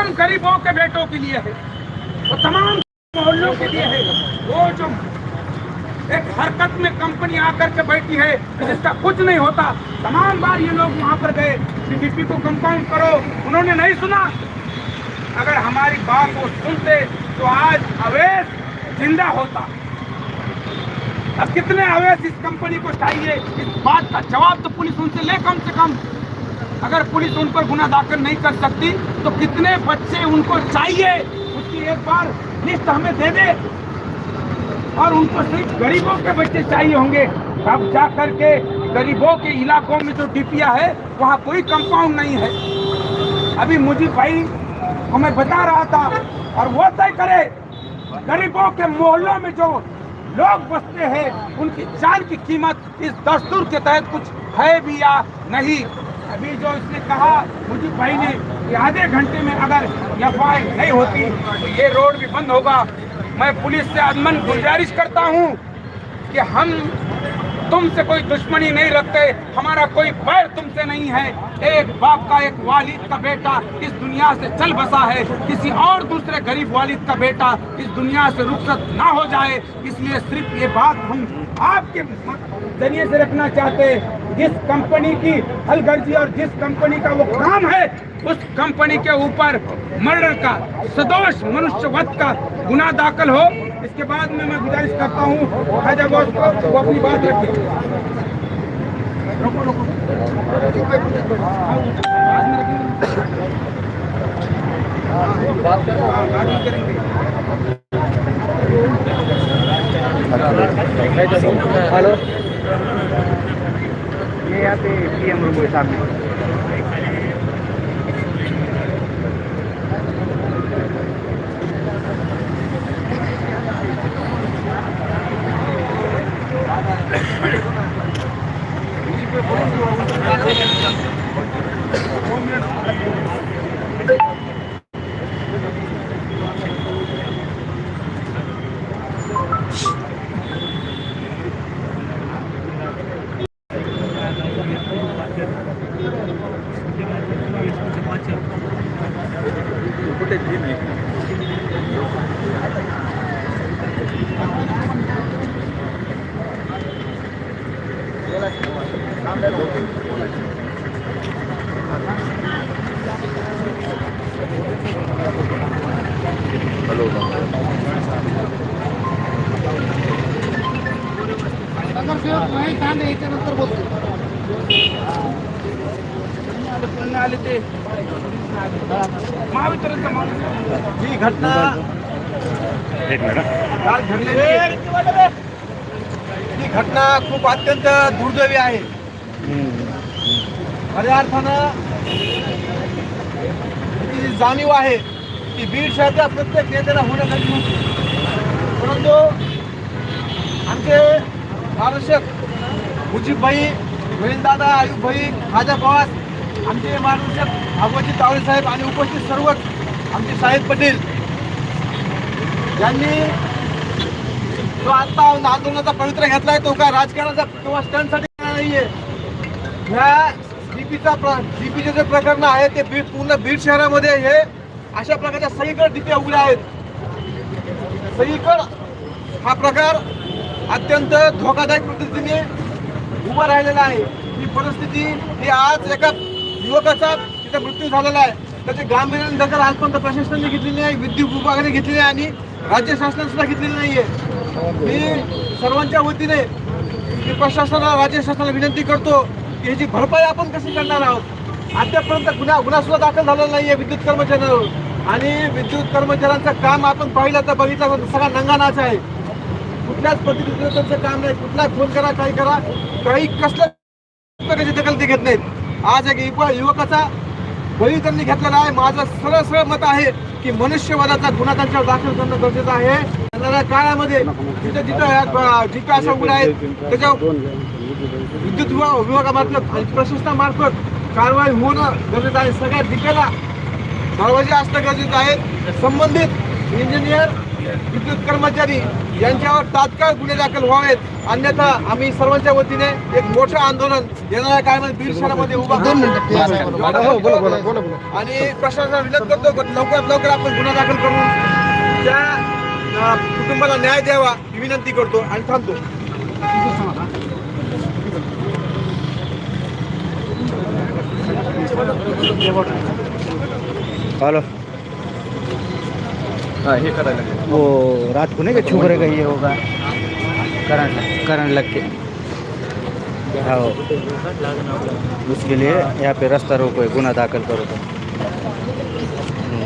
तमाम गरीबों के बेटों के लिए है। वो तमाम मोहल्लों के लिए है। वो जो एक हरकत में कंपनी आकर के बैठी है, जिसका कुछ नहीं होता, तमाम बार ये लोग वहाँ पर गए। बीजेपी को कंपाउंड करो। उन्होंने नहीं सुना। अगर हमारी बात को सुनते तो आज अवैध ज़िंदा होता। अब कितने अवैध इस कंपनी को चाहिए? इस बात का जवाब तो पुलिस उनसे ले कम से कम। अगर पुलिस उन पर गुना दाखिल नहीं कर सकती तो कितने बच्चे उनको चाहिए? उसकी एक बार लिस्ट हमें दे दे। और उनको सिर्फ़ गरीबों के बच्चे चाहिए होंगे। अब जा करके गरीबों के इलाकों में जो डिपिया है, वहाँ कोई कंपाउंड नहीं है। अभी मुझे भाई को मैं बता रहा था, और वो तय करे, गरीबों के मोहल्लों में जो लोग बसते हैं, उनकी जान की कीमत इस दस्तूर के तहत कुछ है भी या नहीं? अभी जो इसने कहा, मुझे भाई ने आधे घंटे में अगर एफ़ नहीं होती तो ये रोड भी बंद होगा। मैं पुलिस से अदमन गुजारिश करता हूँ कि हम तुमसे कोई दुश्मनी नहीं रखते, हमारा कोई बैर तुमसे नहीं है। एक बाप का, एक वालिद का बेटा इस दुनिया से चल बसा है। किसी और दूसरे गरीब वालिद का बेटा इस दुनिया से रुखसत ना हो जाए। इसलिए सिर्फ़ ये बात हम आपके ज़रिए से रखना चाहते जिस कंपनी की हलगर्जी और जिस कंपनी का वो काम है, उस कंपनी के ऊपर मर्डर का, सदोष मनुष्यवध का गुना दाखिल हो। इसके बाद में मैं गुजारिश करता हूँ खाजा को, वो अपनी बात रखिए। रोको kaya ate PM Ruboy sa amin. Hello ये यहाँ पे पीएम रूम है सामने पुन्हा आले ते महावितरणचा माणूस ही घटना काल घडलेली आहे. ही घटना खूप अत्यंत दुर्दैवी आहे. खऱ्या अर्थानं ही जी जाणीव आहे ती बीड शहराच्या प्रत्येक नेत्याला होण्यासाठी होती परंतु आमचे मार्गदर्शक मुजीबभाई गोविंददादा आयुबभाई खाजा पवार आमचे मार्गदर्शक भागवती तावडे साहेब आणि उपस्थित सर्वच आमचे साहेब पटेल यांनी जो आता आंदोलनाचा पवित्रा आहे तो काय राजकारणाचा किंवा नाही नाहीये. ह्या डीपीचा डीपीचे जे प्रकरण आहे ते बीड पूर्ण बीड शहरामध्ये हे अशा प्रकारच्या सगळीकडे डीपी उघड्या आहेत. सगळीकडे हा प्रकार अत्यंत धोकादायक पद्धतीने उभा राहिलेला आहे. ही परिस्थिती ही आज एका युवकाचा तिथे मृत्यू झालेला आहे. त्याचे गांभीर्याने दखल आजपर्यंत प्रशासनाने घेतलेली नाही विद्युत विभागाने घेतलेली आहे आणि राज्य शासनाने सुद्धा घेतलेली नाहीये. मी सर्वांच्या वतीने मी प्रशासनाला राज्य शासनाला विनंती करतो की ह्याची भरपाई आपण कशी करणार आहोत? अद्यापर्यंत गुन्हा गुन्हा सुद्धा दाखल झालेला नाहीये विद्युत कर्मचाऱ्यांवर. आणि विद्युत कर्मचाऱ्यांचं काम आपण पाहिलं तर बघितलं सगळा नंगानाच आहे. कुठल्याच पद्धतीचं त्यांचं काम नाही. कुठला फोन करा काही करा. काही कसल्या प्रकारची दखल ते घेत नाहीत. आज एक युवा युवकाचा बळी त्यांनी घेतलेला आहे. माझं सरळ सरळ मत आहे की मनुष्यवादाचा गुन्हा त्यांच्यावर दाखल करणं गरजेचं आहे. येणाऱ्या काळामध्ये जिथं जिथं जिथं अशा उघड आहेत त्याच्यावर विद्युत विभाग विभागामार्फत आणि प्रशासनामार्फत कारवाई होणं गरजेचं आहे. सगळ्या ठिकाणा दरवाजे असणं गरजेचं आहे. संबंधित इंजिनियर विद्युत कर्मचारी यांच्यावर तात्काळ गुन्हे दाखल व्हावेत. अन्यथा आम्ही सर्वांच्या वतीने एक मोठं आंदोलन येणाऱ्या काळामध्ये बीड शहरामध्ये उभा करू. आणि प्रशासनाला विनंती करतो की लवकरात लवकर आपण गुन्हा दाखल करून त्या कुटुंबाला न्याय द्यावा ही विनंती करतो आणि थांबतो. हेलो. हाँ हे वो रात को नहीं क्या छुप रहेगा ये होगा। करंट करंट लग के। हाँ उसके लिए यहाँ पे रास्ता रोको है गुना दाखिल करो तो। हम्म।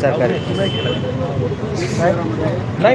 सरकारी। नाही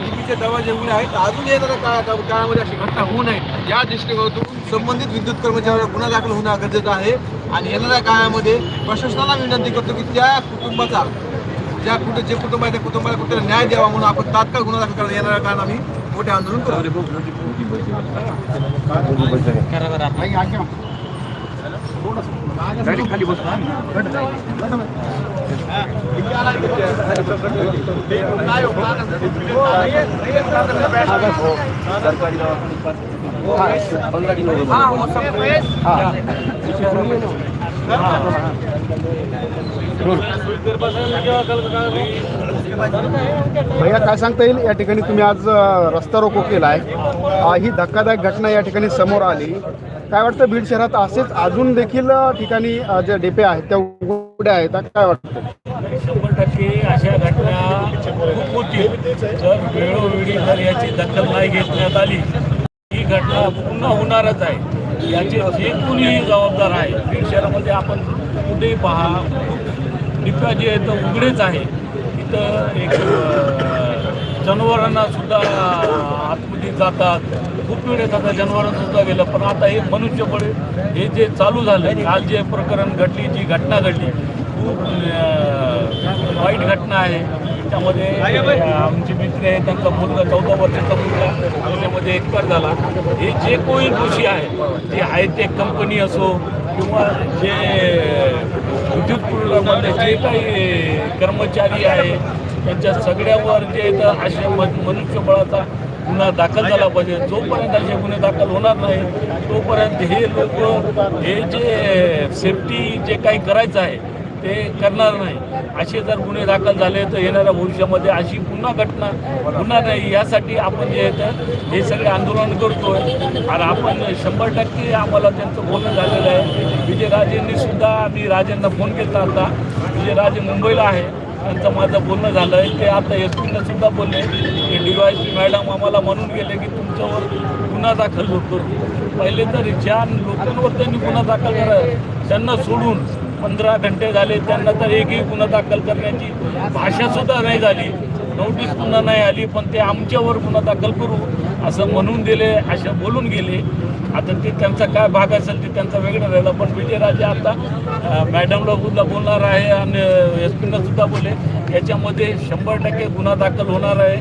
टीव्हीचे दरवाजे उघडे आहेत अजून येणाऱ्या काळा काळामध्ये अशी घटना होऊ नये या दृष्टिकोनातून संबंधित विद्युत कर्मचाऱ्यावर गुन्हा दाखल होणं गरजेचं आहे आणि येणाऱ्या काळामध्ये प्रशासनाला विनंती करतो की त्या कुटुंबाचा ज्या कुठे जे कुटुंब आहे त्या कुटुंबाला कुठे न्याय द्यावा म्हणून आपण तात्काळ गुन्हा दाखल करण्यात येणाऱ्या कारण आम्ही मोठे आंदोलन करू भैया, काय सांगता येईल? या तुम्ही आज रस्ता रोको केला आहे ही धक्कादायक घटना या समोर आली. काय वाटतं बीड शहरात असेच अजून देखील ठिकाणी जे ज्या डेपे आहेत त्या उघड्या आहेत? काय वाटतं? शंभर टक्के अशा घटना खूप होतील. जर वेळोवेळी जर याची दखल नाही घेतण्यात आली ही घटना पुन्हा होणारच आहे. याचे जे कोणीही जबाबदार आहे बीड शहरामध्ये आपण कुठेही पहा डिप्या जे आहेत तर उघडेच आहे. इथं एक जनावरांना सुद्धा आतमध्ये जातात. खूप वेळ जातात जनावरांना सुद्धा गेलं पण आता हे मनुष्यबळ हे जे चालू झालं काल जे प्रकरण घडली जी घटना घडली खूप वाईट घटना आहे. त्यामध्ये आमचे मित्र आहे त्यांचा मुलगा चौदा वर्षाचा मुलगा त्याच्यामध्ये एक्सपायर झाला. हे जे कोणी दोषी आहे जे आहे ते कंपनी असो किंवा जे विद्युत पुरवठ्यामध्ये जे काही कर्मचारी आहे त्यांच्या सगळ्यावर जे इथं असे मनुष्यबळाचा गुन्हा दाखल झाला पाहिजे. जोपर्यंत असे गुन्हे दाखल होणार नाही तोपर्यंत हे लोक हे जे सेफ्टी जे काही करायचं आहे ते करणार नाही. असे जर गुन्हे दाखल झाले तर येणाऱ्या भविष्यामध्ये अशी पुन्हा घटना होणार नाही यासाठी आपण जे आहे हे सगळे आंदोलन करतोय. आणि आपण शंभर टक्के आम्हाला त्यांचं बोलणं झालेलं आहे. विजयराजेंनी सुद्धा आम्ही राजेंना फोन केला आता विजयराजे मुंबईला आहे. त्यांचं माझं बोलणं झालं आहे ते आता एस पीनं सुद्धा बोलले. की डी वाय पी मॅडम आम्हाला म्हणून गेले की तुमच्यावर गुन्हा दाखल होतो. पहिले तर ज्या लोकांवर त्यांनी गुन्हा दाखल करा त्यांना सोडून पंधरा घंटे झाले त्यांना तर एकही गुन्हा दाखल करण्याची भाषासुद्धा नाही झाली. नोटीस पुन्हा नाही आली पण ते आमच्यावर गुन्हा दाखल करू असं म्हणून दिले असं बोलून गेले. आता ते त्यांचा काय भाग असेल ते त्यांचा वेगळा राहिला. पण विजयराजे आता मॅडमला सुद्धा बोलणार आहे आणि एस पीनं सुद्धा बोलले. याच्यामध्ये शंभर टक्के गुन्हा दाखल होणार आहे.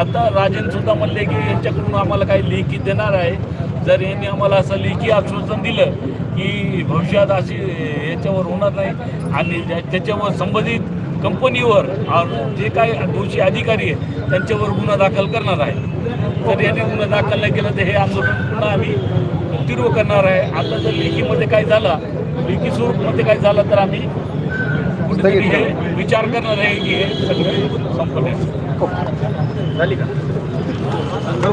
आता राजेनसुद्धा म्हणले की यांच्याकडून आम्हाला काही लेखी देणार आहे. जर यांनी आम्हाला असं लेखी आश्वासन दिलं की भविष्यात अशी याच्यावर होणार नाही आणि ज्या- त्याच्यावर संबंधित कंपनीवर जे काही दोषी अधिकारी आहेत त्यांच्यावर गुन्हा दाखल करणार आहे. जर गुन्हा दाखल नाही केला तर हे आंदोलन पुन्हा आम्ही तीव्र करणार आहे. आता जर लेखीमध्ये काय झालं लेखी स्वरूपमध्ये काय झालं तर आम्ही कुठेतरी हे विचार करणार आहे की हे सगळं झाली का? करू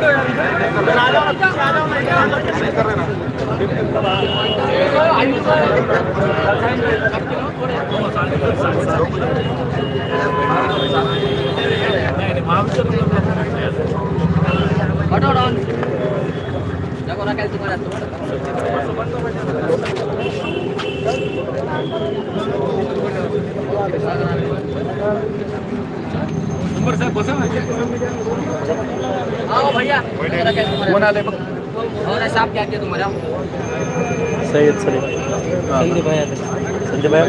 नीचे बैठो बैठो सही साहब बसा आओ भैया कोण आले बघ और साहब क्या किया तुम्हारा सय्यद सलीम। संजय भाई संजय भाई।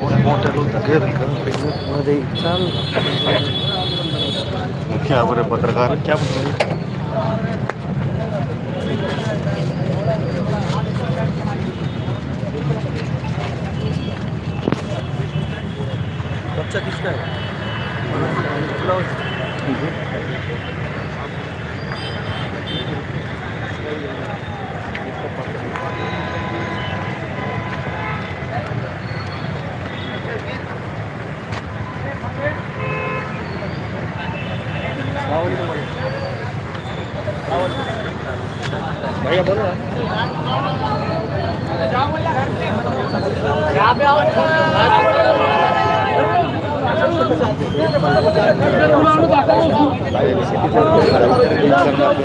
कोण नको बैठो बैठो बैठो नीचे सही कोई Thank mm-hmm. you.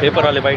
पेपर वाले वाले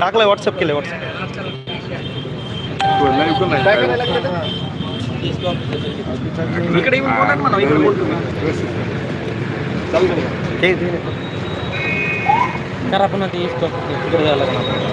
टाकलं व्हॉट्सअप केलं व्हॉट्सअप? इकडे येऊन बोला ना इकडे बोलतो ठीक ठीक। करा पुन्हा ते तिकडे जायला लागणार.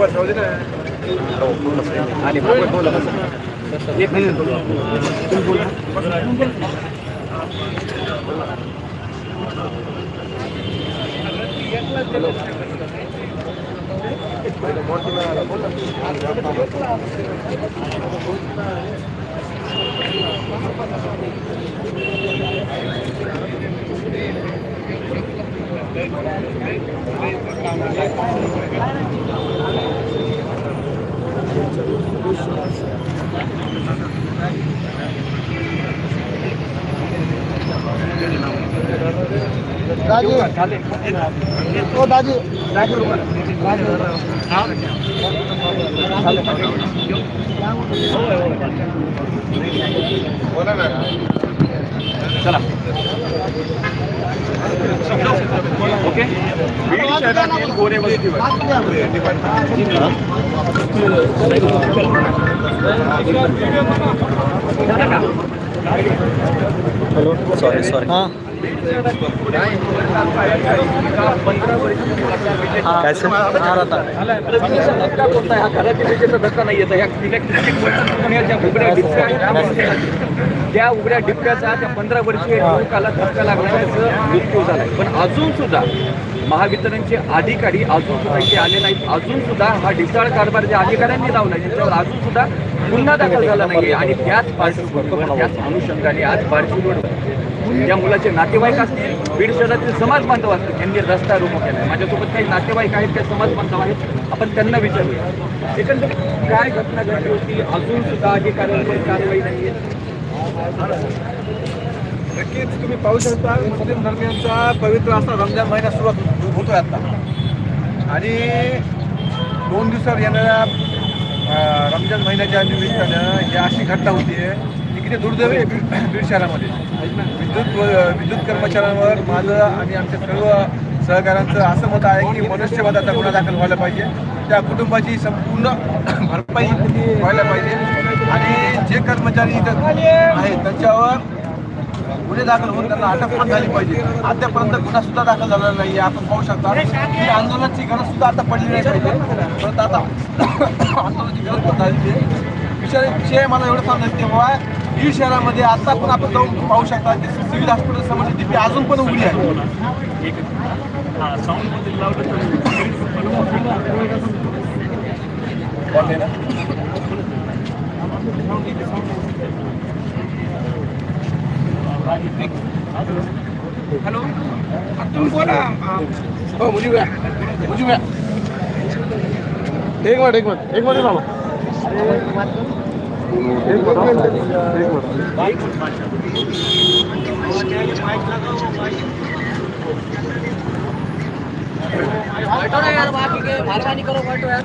पण आहे. वर जाऊ दे ना. आली बोला રાજી ઓ દાજી રાજી રાજી ચલા ओ दाजी सॉरी सॉरी हाँ। सर हाँ धक्का कोणता हा घराच्या विजेचा धक्का नाही येत त्या उघड्या डिप्प्याचा त्या पंधरा वर्षीय युवकाला धक्का लागल्याचा मृत्यू झालाय पण अजून सुद्धा महावितरणचे अधिकारी अजून सुद्धा इथे आले नाहीत. अजून सुद्धा हा ढिसाळ कारभार ज्या अधिकाऱ्यांनी लावला त्याच्यावर अजून सुद्धा गुन्हा दाखल झाला नाहीये. आणि त्याच पार्श्वभूमीवर त्याच अनुषंगाने आज बार्शी रोडवर या मुलाचे नातेवाईक असतील बीड शहरातील समाज बांधव असतील यांनी रस्ता रोको केला माझ्यासोबत काही नातेवाईक आहेत त्या समाज बांधव आहेत. आपण त्यांना विचारूया. एकंदरीत काय घटना घडली होती? अजून सुद्धा अधिकाऱ्यांवर कारवाई नाही नक्कीच तुम्ही पाहू शकता मुस्लिम धर्मियांचा पवित्र असा रमजान महिना सुरुवात होतोय आता. आणि दोन दिवसावर येणाऱ्या रमजान महिन्याच्या निमित्तानं ही अशी घटना होतीये. की किती दुर्दैव आहे बीड शहरामध्ये. विद्युत विद्युत कर्मचाऱ्यांवर माझं आणि आमच्या सर्व सहकाऱ्यांचं असं मत आहे की मनुष्यवादाचा गुन्हा दाखल व्हायला पाहिजे. त्या कुटुंबाची संपूर्ण भरपाई व्हायला पाहिजे. आणि जे कर्मचारी इथं आहेत त्यांच्यावर गुन्हे दाखल होऊन त्यांना अटक पण झाली पाहिजे. अद्यापर्यंत गुन्हा सुद्धा दाखल झालेला नाही आपण पाहू शकता. की आंदोलनाची गरज सुद्धा आता पडली नाही पाहिजे. परंतु आता आंदोलनाची गरज पण झाली आहे. विषय विषय मला एवढं सांगायचं तेव्हा बीड शहरामध्ये आता पण आपण जाऊन पाहू शकता की सिव्हिल हॉस्पिटल समोरची डीपी अजून पण उघडी आहे? हॅलो तुम्ही बोला हो मुलीव्या मुलीव्या एक मिनिट एक मिनिट एक मिनिट मामा एक मिनिट एक मिनिट बैठो ना यार बाकी के मेहरबानी करो बैठो यार।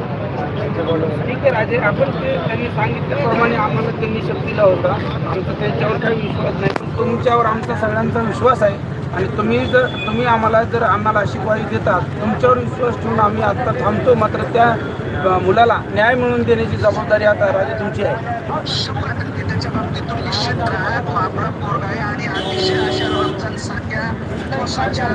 ठीक आहे राजे आपण ते त्यांनी सांगितल्याप्रमाणे आम्हाला त्यांनी शब्द दिला होता आमचा त्यांच्यावर काही विश्वास नाही पण तुमच्यावर आमचा सगळ्यांचा विश्वास आहे. आणि तुम्ही जर तुम्ही आम्हाला जर आम्हाला अशी ग्वाही देतात तुमच्यावर विश्वास ठेवून आम्ही आता थांबतो मात्र त्या मुलाला न्याय मिळवून देण्याची जबाबदारी आता राजे तुमची आहे. शंभर टक्के त्याच्या बाबतीत तो निश्चित काय आपला पोरगा आहे आणि अतिशय अशा लोकांचा जनसंख्या देशाच्या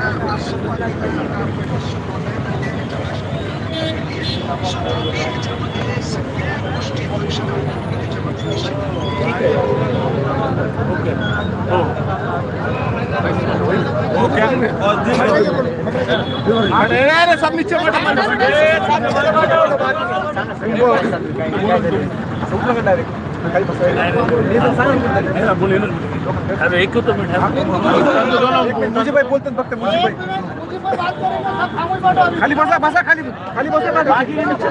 ह्याच्यामध्ये सगळ्या गोष्टी होऊ शकतात त्याच्यामध्ये निश्चित अरे एक होतं मिठा मुजीबाई बोलतात फक्त मुजीबाई खाली बसा बसा खाली खाली बसा पाच मिनिट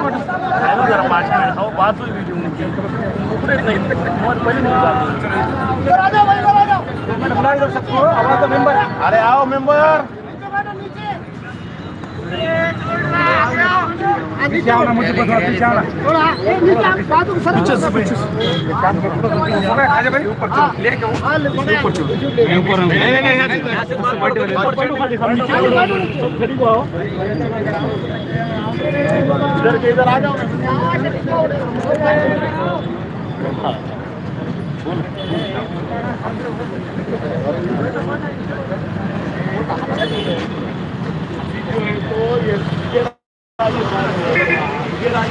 हो नाही तुम्हाला पहिले नाही जातो. मेंबर अरे आओ मेंबर ये राजे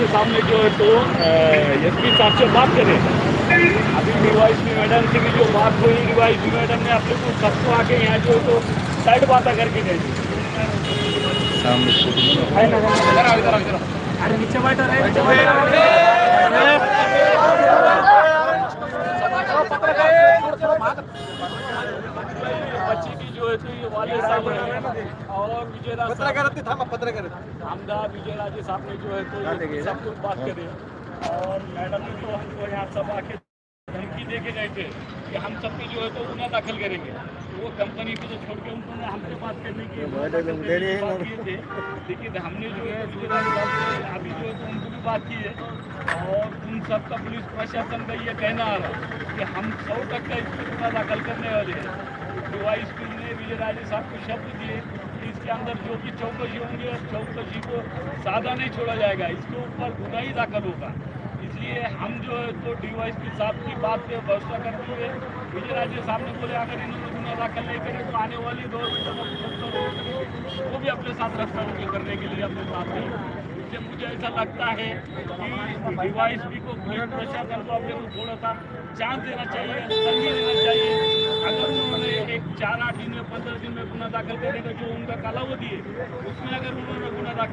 सामने जो है तो एस पी साहब से बात करें अभी डीवाइस पी मैडम से भी जो बात हुई डीवाइस पी मैडम ने अपने को सबको आके यहाँ जो है तो साइड बातें करके गई अरे नीचे बैठा नीचे बैठा बच्ची की जो है तो वाले साहब हैं। और विजय दास पत्रकार थांबा पत्रकार आमदार विजय राजे साहब ने जो है तो सब कुछ बात करे। और मैडम ने तो हमको यहाँ सब आके धमकी दे के गए थे कि हम सब की जो है तो गुना दाखिल करेंगे। वो कंपनी को तो छोड़ के उन्होंने हमसे बात करने की बात किए थे। लेकिन हमने जो है अभी जो है तो उनको भी बात की है। और उन सब का पुलिस प्रशासन का ये कहना आ रहा है कि हम सौ तक का इस पर दाखिल करने वाले हैं। डिवाइस पीन ने विजय राजे साहब को शब्द दिए कि इसके अंदर जो भी चौकसी होंगे उस चौकसी को सादा नहीं छोड़ा जाएगा इसके ऊपर गुना ही दाखिल होगा। इसलिए हम जो है तो डीवाइस पी साहब की बात पे भरोसा करते हुए विजय राजे साहब ने बोले अगर इन्होंने गुना दाखिल नहीं करें तो आने वाली दो वो भी अपने साथ रास्ता रोको करने के लिए अपने साथ. नहीं इसलिए मुझे ऐसा लगता है कि डिवाइस को पुलिस प्रशासन को अपने को थोड़ा सा चांस देना चाहिए देना चाहिए. अगर उन्होंने एक चार आठ दिन में पंद्रह दिन में गुना दाखिल करने का जो उनका कालावधि है उसमें अगर उन्होंने गुना दाखिल